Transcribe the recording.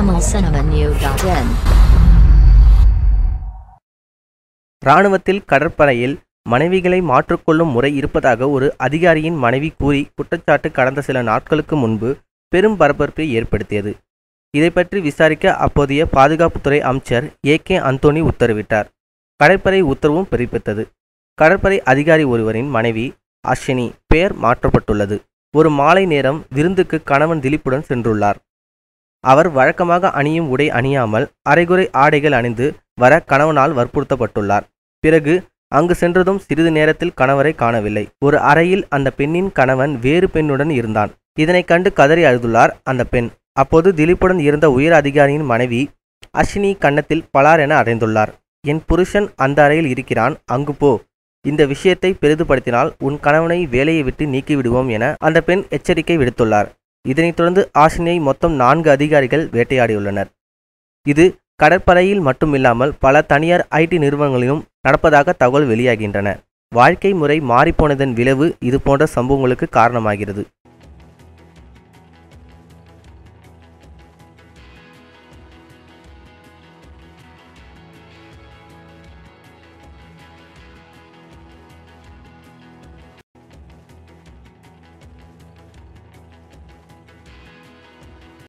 tamilcinemanew.in இராணுவத்தில் கடற்படையில் மனைவிகளை மாற்றிக்கொள்ளும் முறை இருப்பதாக ஒரு அதிகாரியின் மனைவி கூறி குற்றச்சாட்டு கடந்த சில நாட்களுக்கு முன்பு பெரும் பரபரப்பை ஏற்படுத்தியது. இதை பற்றி விசாரிக்க அப்போதைய பாதுகாப்புத்துறை அமைச்சர் ஏ கே அந்தோனி உத்தரவிட்டார். கடற்படை உத்தரவும் பிறப்பித்தது. கடற்படை அதிகாரி ஒருவரின் மனைவி அஸ்வினி பெயர் மாற்றப்பட்டுள்ளது. ஒரு மாலை நேரம் விருந்துக்கு கணவன் திலீப்புடன் சென்றுள்ளார். அவர் வழக்கமாக அணியும் உடை அணியாமல் அரைகுறை ஆடைகள் அணிந்து வர கணவனால் வற்புறுத்தப்பட்டுள்ளார். பிறகு அங்கு சென்றதும் சிறிது நேரத்தில் கணவரை காணவில்லை. ஒரு அறையில் அந்த பெண்ணின் கணவன் வேறு பெண்ணுடன் இருந்தான். இதனை கண்டு கதறி அழுதுள்ளார் அந்த பெண். அப்போது திலீப்புடன் இருந்த உயர் அதிகாரியின் மனைவி அஸ்வினி கன்னத்தில் பலார் என அடைந்துள்ளார் என் புருஷன் அந்த அறையில் இருக்கிறான். அங்கு போ. இந்த விஷயத்தை பெரிதுபடுத்தினால் உன் கணவனை வேலையை விட்டு நீக்கிவிடுவோம் என அந்த பெண் எச்சரிக்கை விடுத்துள்ளார். இதனைத் தொடர்ந்து ஆஷினியை மொத்தம் நான்கு அதிகாரிகள் வேட்டையாடியுள்ளனர். இது கடற்படையில் மட்டுமில்லாமல் பல தனியார் ஐடி நிறுவனங்களிலும் நடப்பதாக தகவல் வெளியாகின்றன. வாழ்க்கை முறை மாறிப்போனதன் விளைவு இது போன்ற சம்பவங்களுக்கு காரணமாகிறது.